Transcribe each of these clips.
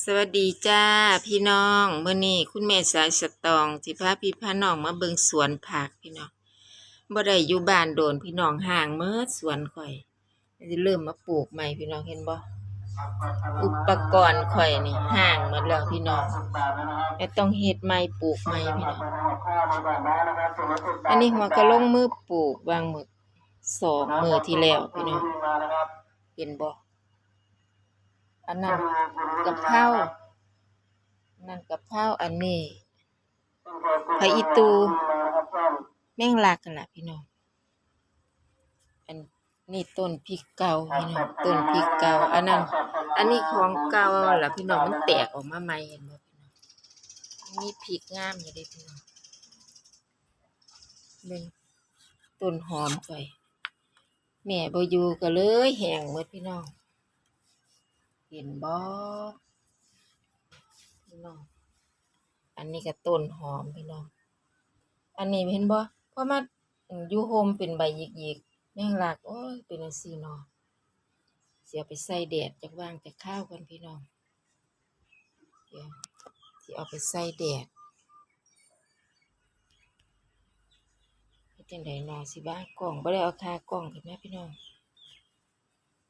สวัสดีจ้าพี่น้องเมื่อนี้คุณแม่สายสตองสิพาพี่พาน้องมาเบิ่งสวนผักพี่น้องบ่ได้อยู่บ้านโดนพี่น้องห่างเมื่อสวนข่อยสิเริ่มมาปลูกใหม่พี่น้องเห็นบ่อุปกรณ์ข่อยนี่ห่างหมดแล้วพี่น้องแต่ต้องเฮ็ดใหม่ปลูกใหม่พี่น้องอันนี้หัวกะลงมือปลูกวางมือสองมือที่แล้วพี่น้องเห็นบ่ อันนั้นกะเพรานั่นกะเพราอันนี้ผักอีตูแม่งลักกันละพี่น้องอันนี้ต้นพริกเก่าพี่น้องต้นพริกเก่าอันนั้น อันนี้ของเก่าล่ะพี่น้องมันแตกออกมาใหม่เห็นบ่พี่น้องมีพริกงามอยู่เด้พี่น้องเบิ่งต้นหอมข่อยแม่บ่อยู่ก็เลยแห้งหมดพี่น้อง เห็นบ่พี่น้องอันนี้ก็ต้นหอมพี่น้อง อันนี้เห็นบ่เพราะมาอยู่โฮมเป็นใบหยิกๆแมงลักโอ้ยเป็นจังซี่เนาะเสียไปใส่แดดจักว่างแต่ข้าวกันพี่น้องเดี๋ยวสิเอาไปใส่แดดเฮ็ดจังไดเนาะสิบ้างกล้องบ่ได้เอาคากล้องขึ้นมาพี่น้อง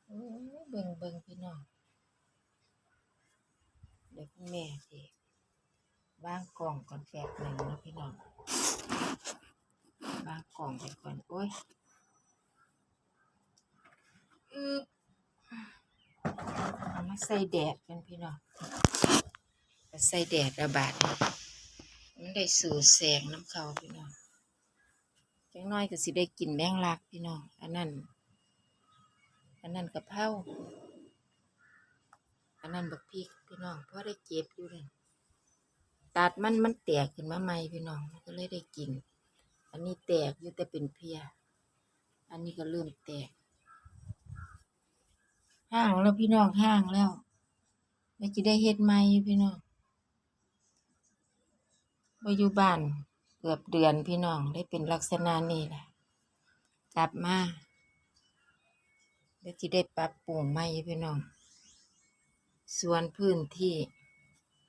โอ้ยเบิ่งเบิ่งพี่น้อง เดี๋ยวคุณแม่สิวางกล่องก่อนแป๊บหนึ่งนะพี่น้องวางกล่องไปก่อน โอ้ยเอามาใส่แดดกันพี่น้องใส่แดดระบาดมันได้สู่แสงน้ำเขาพี่น้องจังน้อยก็สิได้กินแมงลักพี่น้อง อันนั้น อันนั้นกะเพรา อันนั้นบักพริกพี่น้องเพราะได้เก็บอยู่เลยตัดมันมันแตกขึ้นมาใหม่พี่น้องมันก็เลยได้กิน อันนี้แตกอยู่แต่เป็นเพีย อันนี้ก็เริ่มแตกห่างแล้วพี่น้องห่างแล้วไม่จะได้เฮ็ดใหม่พี่น้องไปอยู่บ้านเกือบเดือนพี่น้องได้เป็นลักษณะนี้แหละกลับมาแล้วจะได้ปรับปรุงใหม่พี่น้อง ส่วนพื้นที่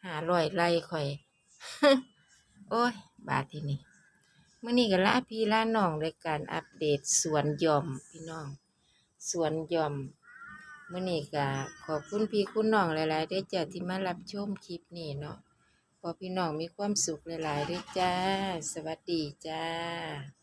หาร้อยไร่ข่อย โอ้ย บาทที่นี่เมื่อนี้ก็ลาพี่ลาน้องด้วยการอัปเดตสวนย่อมพี่น้อง สวนย่อมเมื่อนี้ก็ขอบคุณพี่คุณน้องหลายๆด้วยจ้าที่มารับชมคลิปนี้เนาะขอพี่น้องมีความสุขหลายๆด้วยจ้า สวัสดีจ้า